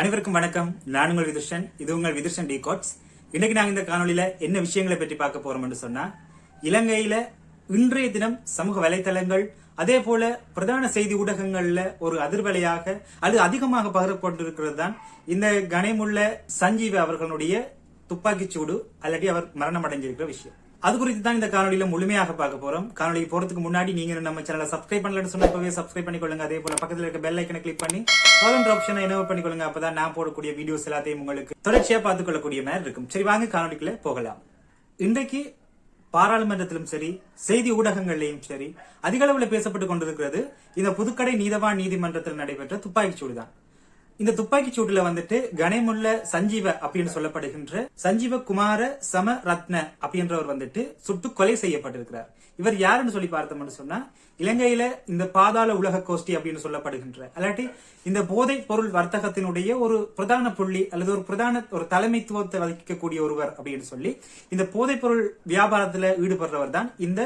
அனைவருக்கும் வணக்கம். நான் உங்கள் விதுஷன் இது உங்கள் விதுஷன் டி கோட்ஸ். இன்னைக்கு நாங்கள் இந்த காணொலியில் என்ன விஷயங்களை பற்றி பார்க்க போறோம் என்று சொன்னா இலங்கையில இன்றைய தினம் சமூக வலைத்தளங்கள் அதே போல பிரதான செய்தி ஊடகங்கள்ல ஒரு அதிர்வலையாக அது அதிகமாக பகிரப்பட்டிருக்கிறது தான் இந்த கனைமுள்ள சஞ்சீவ் அவர்களுடைய துப்பாக்கிச் சூடு அவர் மரணம் அடைஞ்சிருக்கிற விஷயம். அது குறித்து தான் இந்த காணொலியில முழுமையாக பார்க்க போறோம். காணொலிக்கு போறதுக்கு முன்னாடி நீங்க நம்ம சேனலை சப்ஸ்கிரைப் பண்ணலன்னு சொன்னப்பவே சப்ஸ்கிரைப் பண்ணிக்கொள்ளுங்க. அதே போல பக்கத்துல இருக்க பெல் ஐக்கனை கிளிக் பண்ணி ஆல் ஆப்ஷனை எனேபிள் பண்ணிக்கொள்ளுங்க. அப்பதான் நான் போடக்கூடிய வீடியோஸ் எல்லாத்தையும் உங்களுக்கு தொடர்ச்சியா பார்த்துக்கொள்ளக்கூடிய மாதிரி இருக்கும். சரி வாங்க காணொலிக்குள்ள போகலாம். இன்றைக்கு பாராளுமன்றத்திலும் சரி செய்தி ஊடகங்களிலும் சரி அதிக அளவில் பேசப்பட்டு கொண்டிருக்கிறது இந்த புதுக்கடை நீதவான் நீதிமன்றத்தில் நடைபெற்ற துப்பாக்கிச் சூடுதான். இந்த துப்பாக்கி சூட்டுல வந்துட்டு கணேமுள்ள சஞ்சீவ அப்படின்னு சொல்லப்படுகின்ற சஞ்சீவ குமார சம ரத்ன அப்படின்றவர் வந்துட்டு சுட்டு கொலை செய்யப்பட்டிருக்கிறார். இவர் யாருன்னு சொல்லி பார்த்தோம்னு சொன்னா இலங்கையில இந்த பாதாள உலக கோஷ்டி அப்படின்னு சொல்லப்படுகின்ற அல்லாட்டி இந்த போதைப் பொருள் வர்த்தகத்தினுடைய ஒரு பிரதான புள்ளி அல்லது ஒரு பிரதான ஒரு தலைமைத்துவத்தை வகிக்கக்கூடிய ஒருவர் அப்படின்னு சொல்லி இந்த போதைப் பொருள் வியாபாரத்துல ஈடுபடுறவர் தான் இந்த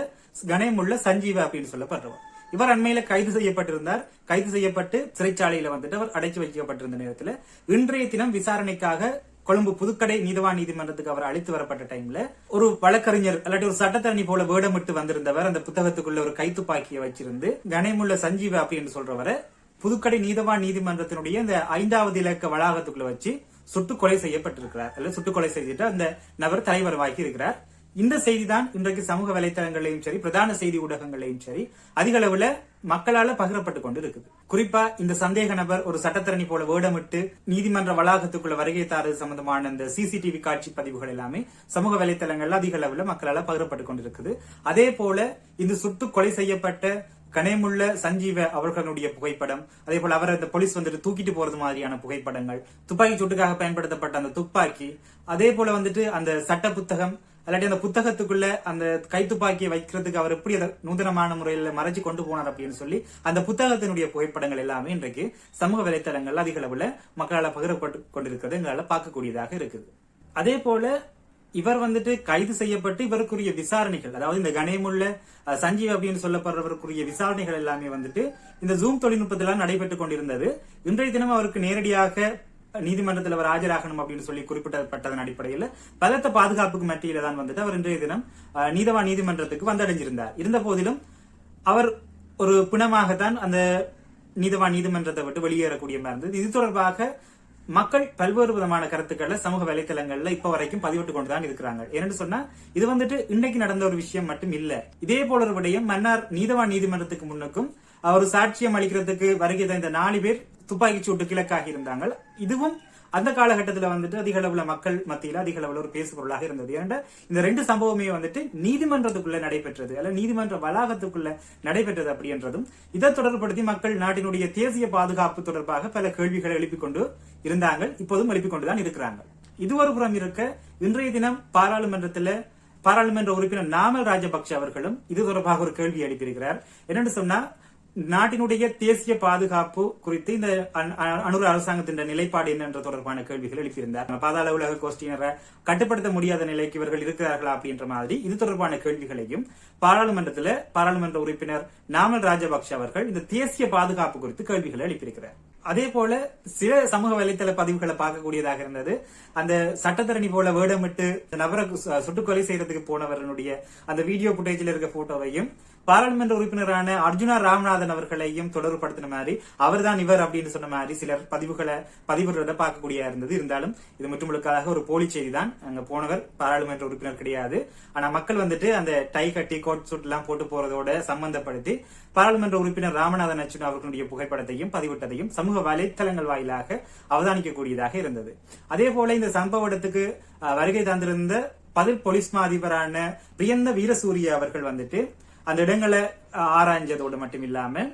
கணேமுள்ள சஞ்சீவ அப்படின்னு சொல்லப்படுறவர். இவர் அண்மையில கைது செய்யப்பட்டிருந்தார். கைது செய்யப்பட்டு சிறைச்சாலையில வந்துட்டு அவர் அடைச்சு வைக்கப்பட்டிருந்த நேரத்துல இன்றைய தினம் விசாரணைக்காக கொழும்பு புதுக்கடை நீதவா நீதிமன்றத்துக்கு அவர் அழைத்து வரப்பட்ட டைம்ல ஒரு வழக்கறிஞர் இல்லாட்டி ஒரு சட்டத்தரணி போல வேடமிட்டு வந்திருந்தவர். அந்த புத்தகத்துக்குள்ள ஒரு கைத்துப்பாக்கியை வச்சிருந்து கணேமுள்ள சஞ்சீவ அப்படின்னு சொல்றவரை புதுக்கடை நீதவான் நீதிமன்றத்தினுடைய இந்த ஐந்தாவது இலக்க வளாகத்துக்குள்ள வச்சு சுட்டு கொலை செய்யப்பட்டிருக்கிறார். அல்ல சுட்டு கொலை செய்துட்டு அந்த நபர் தலைவரவாகி இருக்கிறார். இந்த செய்தி தான் இன்றைக்கு சமூக வலைத்தளங்களையும் சரி பிரதான செய்தி ஊடகங்களையும் சரி அதிக அளவுல மக்களால பகிரப்பட்டு கொண்டு இருக்குது குறிப்பா இந்த சந்தேக நபர் ஒரு சட்டத்தரணி போல வேடமிட்டு நீதிமன்ற வளாகத்துக்குள்ள வருகை தாரது சம்பந்தமான இந்த சிசிடிவி காட்சி பதிவுகள் எல்லாமே சமூக வலைத்தளங்கள்ல அதிக அளவுல மக்களால பகிரப்பட்டு கொண்டிருக்குது. அதே போல இந்த சுட்டு கொலை செய்யப்பட்ட கனேமுள்ள சஞ்சீவ அவர்களுடைய புகைப்படம் அதே போல அவர் அந்த போலீஸ் வந்துட்டு தூக்கிட்டு போறது மாதிரியான புகைப்படங்கள் துப்பாக்கி சுட்டுக்காக பயன்படுத்தப்பட்ட அந்த துப்பாக்கி அதே போல வந்துட்டு அந்த சட்ட புத்தகம் இல்லாட்டி அந்த புத்தகத்துக்குள்ள அந்த கைத்துப்பாக்கியை வைக்கிறதுக்கு அவர் எப்படி அதை நூதனமான முறையில் மறைச்சு கொண்டு போனார் அப்படின்னு சொல்லி அந்த புத்தகத்தினுடைய புகைப்படங்கள் எல்லாமே இன்றைக்கு சமூக வலைத்தளங்கள் அதிக அளவுல மக்களால் பகிரப்பட்டு கொண்டிருக்கிறது எங்களால் பார்க்கக்கூடியதாக இருக்குது. அதே போல இவர் வந்துட்டு கைது செய்யப்பட்டு இவருக்குரிய விசாரணைகள் அதாவது இந்த கணேமுள்ள சஞ்சீவ் அப்படின்னு சொல்லப்படுறவருக்குரிய விசாரணைகள் எல்லாமே வந்துட்டு இந்த ஜூம் தொழில்நுட்பத்திலாம் நடைபெற்றுக் கொண்டிருந்தது. இன்றைய தினம் அவருக்கு நேரடியாக நீதிமன்றத்தில் அவர் ஆஜராகணும் அப்படின்னு சொல்லி குறிப்பிடப்பட்டதன் அடிப்படையில் பலத்த பாதுகாப்புக்கு மத்தியில தான் வந்துட்டு அவர் இன்றைய தினம் நீதவா நீதிமன்றத்துக்கு வந்தடைஞ்சிருந்தார். இருந்த போதிலும் அவர் ஒரு பிணமாகத்தான் அந்த நீதவா நீதிமன்றத்தை விட்டு வெளியேறக்கூடிய மாதிரி இருந்தது. இது தொடர்பாக மக்கள் பல்வேறு விதமான கருத்துக்களை சமூக வலைத்தளங்கள்ல இப்ப வரைக்கும் பதிவிட்டு கொண்டுதான் இருக்கிறாங்க. ஏன்னு சொன்னா இது வந்துட்டு இன்னைக்கு நடந்த ஒரு விஷயம் மட்டும் இல்ல. இதே போல ஒரு விடயம் மன்னார் நீதவான் நீதிமன்றத்துக்கு முன்னுக்கும் அவர் சாட்சியம் அளிக்கிறதுக்கு வருகை இந்த நாலு பேர் துப்பாக்கி சூட்டு கிழக்காகி இருந்தாங்க இதுவும் அந்த காலகட்டத்துல வந்துட்டு அதிக அளவுல மக்கள் மத்தியில் அதிக அளவுல ஒரு பேசு பொருளாக இருந்தது. ஏன்னா இந்த ரெண்டு சம்பவமே வந்துட்டு நீதிமன்றத்துக்குள்ள நடைபெற்றது அல்ல நீதிமன்ற வளாகத்துக்குள்ள நடைபெற்றது அப்படின்றதும் இதை தொடர்படுத்தி மக்கள் நாட்டினுடைய தேசிய பாதுகாப்பு தொடர்பாக பல கேள்விகளை எழுப்பிக் கொண்டு இருந்தாங்க இப்போதும் எழுப்பிக் கொண்டுதான் இருக்கிறாங்க இது ஒரு புறம் இருக்க இன்றைய தினம் பாராளுமன்றத்தில் பாராளுமன்ற உறுப்பினர் நாமல் ராஜபக்ஷ அவர்களும் இது தொடர்பாக ஒரு கேள்வி எழுப்பியிருக்கிறார். என்னன்னு சொன்னா நாட்டினுடைய தேசிய பாதுகாப்பு குறித்து இந்த அ- அனுர அரசாங்கத்தின் நிலைப்பாடு என்ன என்ற தொடர்பான கேள்விகள் எழுப்பியிருந்தார். பாதாள உலக கோஷ்டியினரை கட்டுப்படுத்த முடியாத நிலைக்கு இவர்கள் இருக்கிறார்களா அப்படின்ற மாதிரி இது தொடர்பான கேள்விகளையும் பாராளுமன்றத்தில் பாராளுமன்ற உறுப்பினர் நாமல் ராஜபக்ஷ அவர்கள் இந்த தேசிய பாதுகாப்பு குறித்து கேள்விகளை எழுப்பியிருக்கிறார். அதே போல சில சமூக வலைத்தள பதிவுகளை பார்க்கக்கூடியதாக இருந்தது. அந்த சட்டத்தரணி போல வேடமிட்டு நபரை சுட்டுக்கொலை செய்யறதுக்கு போனவரனுடைய அந்த வீடியோ புட்டேஜில் இருக்க போட்டோவையும் பாராளுமன்ற உறுப்பினரான அர்ஜுனா ராமநாதன் அவர்களையும் தொடர்புபடுத்தின மாதிரி அவர்தான் இவர் அப்படின்னு சொன்ன மாதிரி சிலர் பதிவுகளை பதிவுறத பார்க்கக்கூடிய இருந்தது. இருந்தாலும் இது முற்றுமுழுக்காக ஒரு போலி செய்தி தான் அங்க போனவர் பாராளுமன்ற உறுப்பினர் கிடையாது. ஆனா மக்கள் வந்துட்டு அந்த டை கட்டி கோட் சூட் எல்லாம் போட்டு போறதோட சம்பந்தப்படுத்தி பாராளுமன்ற உறுப்பினர் ராமநாதன் அர்ஜுனா அவர்களுடைய புகைப்படத்தையும் பதிவிட்டதையும் சமூக வலைத்தளங்கள் வாயிலாக அவதானிக்கக்கூடியதாக இருந்தது. அதே போல இந்த சம்பவ இடத்துக்கு வருகை தந்திருந்த பதில் போலீஸ் மா அதிபரான பிரியந்த வீரசூரிய அவர்கள் வந்துட்டு அந்த இடங்களை ஆராய்ஞ்சதோடு மட்டும் இல்லாம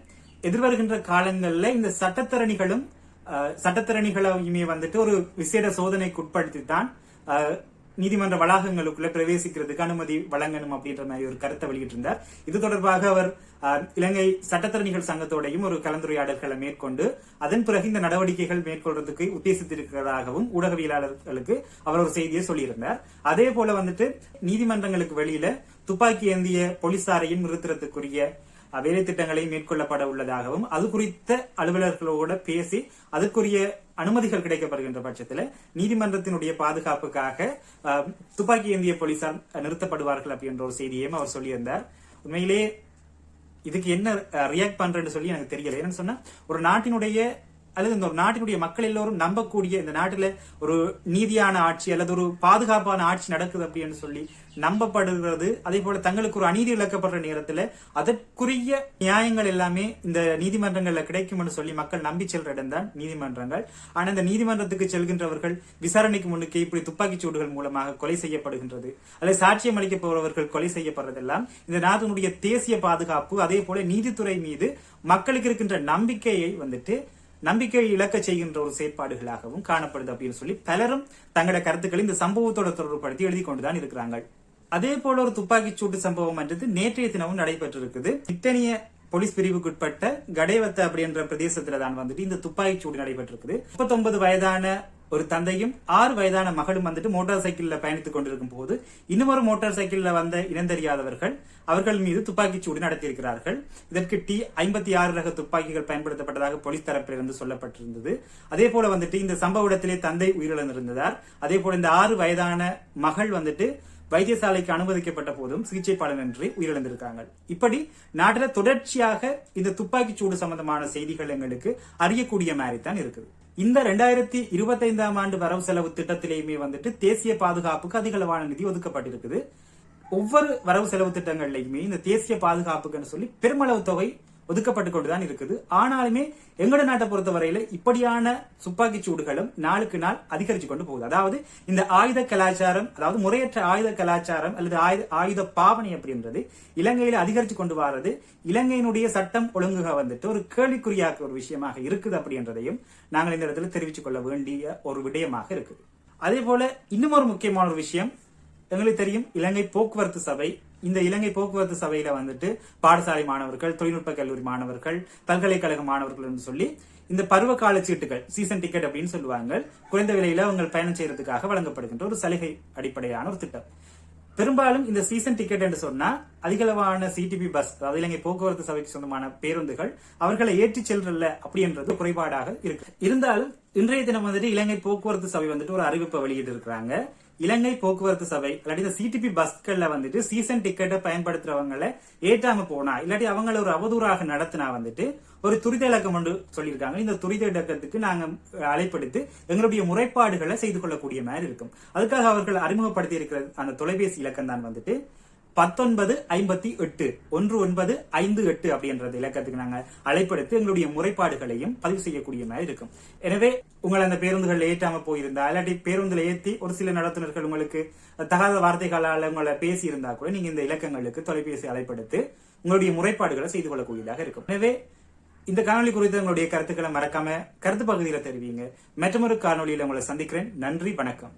எதிர்வருகின்ற காலங்களில் இந்த சட்டத்தரணிகளும் அஹ், சட்டத்தரணிகளையுமே வந்துட்டு ஒரு விசேட சோதனைக்கு உட்படுத்தி தான் நீதிமன்ற வளாகங்களுக்குள்ள பிரவேசிக்கிறதுக்கு அனுமதி வழங்கணும் அப்படின்ற மாதிரி ஒரு கருத்தை வெளியிட்டிருந்தார். இது தொடர்பாக அவர் அஹ், இலங்கை சட்டத்தரணிகள் சங்கத்தோடையும் ஒரு கலந்துரையாடல்களை மேற்கொண்டு அதன் பிறகு இந்த நடவடிக்கைகள் மேற்கொள்றதுக்கு உத்தேசித்திருக்கிறதாகவும் ஊடகவியலாளர்களுக்கு அவர் ஒரு செய்தியை சொல்லியிருந்தார். அதே போல வந்துட்டு நீதிமன்றங்களுக்கு வெளியில துப்பாக்கி ஏந்திய போலீசாரையும் நிறுத்துறதுக்குரிய வேலை திட்டங்களை மேற்கொள்ளப்பட உள்ளதாகவும் அது குறித்த அலுவலர்களோட பேசி அதற்குரிய அனுமதிகள் கிடைக்கப்படுகின்ற பட்சத்தில் நீதிமன்றத்தினுடைய பாதுகாப்புக்காக அஹ், துப்பாக்கி ஏந்திய போலீசார் நிறுத்தப்படுவார்கள் அப்படின்ற ஒரு செய்தியையும் அவர் சொல்லியிருந்தார். உண்மையிலேயே இதுக்கு என்ன ரியாக்ட் பண்றேன்னு சொல்லி எனக்கு தெரியல. ஏன்னு சொன்னா ஒரு நாட்டினுடைய அல்லது இந்த ஒரு நாட்டினுடைய மக்கள் எல்லோரும் நம்பக்கூடிய இந்த நாட்டில் ஒரு நீதியான ஆட்சி அல்லது ஒரு பாதுகாப்பான ஆட்சி நடக்குது அப்படின்னு சொல்லி நம்பப்படுகிறது. அதே போல தங்களுக்கு ஒரு அநீதி இழக்கப்படுற நேரத்தில் அதற்குரிய நியாயங்கள் எல்லாமே இந்த நீதிமன்றங்கள்ல கிடைக்கும்னு சொல்லி மக்கள் நம்பி செல்ற இடம் தான் நீதிமன்றங்கள். ஆனா இந்த நீதிமன்றத்துக்கு செல்கின்றவர்கள் விசாரணைக்கு முன்னுக்கு இப்படி துப்பாக்கிச் சூடுகள் மூலமாக கொலை செய்யப்படுகின்றது. அல்லது சாட்சியம் அளிக்க போறவர்கள் கொலை செய்யப்படுறதெல்லாம். இந்த நாட்டினுடைய தேசிய பாதுகாப்பு அதே போல நீதித்துறை மீது மக்களுக்கு இருக்கின்ற நம்பிக்கையை வந்துட்டு நம்பிக்கையை இழக்க செய்கின்ற ஒரு செயற்பாடுகளாகவும் காணப்படுது அப்படின்னு சொல்லி பலரும் தங்களோட கருத்துக்களை இந்த சம்பவத்தோட தொடர்புபடுத்தி எழுதி கொண்டுதான் இருக்கிறாங்க. அதே போல ஒரு துப்பாக்கிச் சூட்டு சம்பவம் என்றது நேற்றைய தினமும் நடைபெற்றிருக்குது. இத்தனைய போலீஸ் பிரிவுக்குட்பட்ட கடைவத்த அப்படின்ற பிரதேசத்துல தான் வந்துட்டு இந்த துப்பாக்கி சூடு நடைபெற்றிருக்குது. முப்பத்தொன்பது வயதான ஒரு தந்தையும் ஆறு வயதான மகளும் வந்துட்டு மோட்டார் சைக்கிளில் பயணித்துக் கொண்டிருக்கும் போது இன்னுமொரு மோட்டார் சைக்கிளில் வந்த இனந்தெரியாதவர்கள் அவர்கள் மீது துப்பாக்கிச் சூடு நடத்தியிருக்கிறார்கள். இதற்கு டி ஐம்பத்தி ஆறு ரக துப்பாக்கிகள் பயன்படுத்தப்பட்டதாக போலீஸ் தரப்பிலிருந்து சொல்லப்பட்டிருந்தது. அதே போல வந்துட்டு இந்த சம்பவ இடத்திலே தந்தை உயிரிழந்திருந்ததார் அதே போல இந்த ஆறு வயதான மகள் வந்துட்டு வைத்தியசாலைக்கு அனுமதிக்கப்பட்ட போதும் சிகிச்சை பலனின்றி உயிரிழந்திருக்காங்க இப்படி நாட்டில் தொடர்ச்சியாக இந்த துப்பாக்கிச் சூடு சம்பந்தமான செய்திகள் எங்களுக்கு அறியக்கூடிய மாதிரி தான் இருக்குது. இந்த ரெண்டாயிரத்தி இருபத்தைந்தாம் ஆண்டு வரவு செலவு திட்டத்திலேயுமே வந்துட்டு தேசிய பாதுகாப்புக்கு அதிகளவான நிதி ஒதுக்கப்பட்டிருக்குது. ஒவ்வொரு வரவு செலவு திட்டங்கள்லையுமே இந்த தேசிய பாதுகாப்புக்குன்னு சொல்லி பெருமளவு தொகை ஒதுக்கப்பட்டு கொண்டுதான் இருக்குது. ஆனாலுமே எங்கட நாட்டை பொறுத்தவரையில இப்படியான துப்பாக்கி சூடுகளும் நாளுக்கு நாள் அதிகரிச்சு கொண்டு போகுது. அதாவது இந்த ஆயுத கலாச்சாரம் அதாவது முறையற்ற ஆயுத கலாச்சாரம் அல்லது ஆயுத ஆயுத பாவனை அப்படின்றது இலங்கையில அதிகரிச்சு கொண்டு வர்றது இலங்கையினுடைய சட்டம் ஒழுங்குக வந்துட்டு ஒரு கேள்விக்குறியாக்க ஒரு விஷயமாக இருக்குது அப்படின்றதையும் நாங்கள் இந்த இடத்துல தெரிவித்துக் கொள்ள வேண்டிய ஒரு விடயமாக இருக்குது. அதே போல இன்னும் ஒரு முக்கியமான ஒரு விஷயம் எங்களுக்கு தெரியும். இலங்கை போக்குவரத்து சபை இந்த இலங்கை போக்குவரத்து சபையில வந்துட்டு பாடசாலை மாணவர்கள் தொழில்நுட்ப கல்லூரி மாணவர்கள் பல்கலைக்கழக மாணவர்கள் என்று சொல்லி இந்த பருவகால சீட்டுகள் சீசன் டிக்கெட் அப்படின்னு சொல்லுவாங்க. குறைந்த விலையில அவங்க பயணம் செய்யறதுக்காக வழங்கப்படுகின்ற ஒரு சலுகை அடிப்படையான ஒரு திட்டம். பெரும்பாலும் இந்த சீசன் டிக்கெட் என்று சொன்னா அதிகளவான சிடிபி பஸ் அதாவது இலங்கை போக்குவரத்து சபைக்கு சொந்தமான பேருந்துகள் அவர்களை ஏற்றி செல்றல அப்படின்றது குறைபாடாக இருக்கு. இருந்தாலும் இன்றைய தினம் வந்துட்டு இலங்கை போக்குவரத்து சபை வந்துட்டு ஒரு அறிவிப்பை வெளியிட்டு இருக்கிறாங்க இலங்கை போக்குவரத்து சபை இல்லாட்டி இந்த சிடிபி பஸ்கள்ல வந்துட்டு சீசன் டிக்கெட்டை பயன்படுத்துறவங்களை ஏற்றாம போனா இல்லாட்டி அவங்கள ஒரு அவதூறாக நடத்தினா வந்துட்டு ஒரு துரித இலக்கம் ஒன்று சொல்லியிருக்காங்க. இந்த துரித இலக்கத்துக்கு நாங்க அழைப்படுத்தி எங்களுடைய முறைப்பாடுகளை செய்து கொள்ளக்கூடிய மாதிரி இருக்கும். அதுக்காக அவர்கள் அறிமுகப்படுத்தி இருக்கிற அந்த தொலைபேசி இலக்கம் தான் வந்துட்டு பத்தொன்பது ஐம்பத்தி எட்டு ஒன்று ஒன்பது ஐந்து எட்டு அப்படின்றது இலக்கத்துக்கு நாங்க அழைப்படுத்தி எங்களுடைய முறைப்பாடுகளையும் பதிவு செய்யக்கூடிய மாதிரி இருக்கும். எனவே உங்களை அந்த பேருந்துகள் ஏற்றாம போயிருந்தா இல்லாட்டி பேருந்துல ஏற்றி ஒரு சில நடத்துனர்கள் உங்களுக்கு தகாத வார்த்தைகளால் உங்களை பேசி இருந்தா கூட நீங்க இந்த இலக்கங்களுக்கு தொலைபேசி அழைப்படுத்தி உங்களுடைய முறைப்பாடுகளை செய்து கொள்ளக்கூடியதாக இருக்கும். எனவே இந்த காணொலி குறித்து உங்களுடைய கருத்துக்களை மறக்காம கருத்து பகுதியில் தெரிவிங்க. மற்றொரு காணொலியில் உங்களை சந்திக்கிறேன். நன்றி வணக்கம்.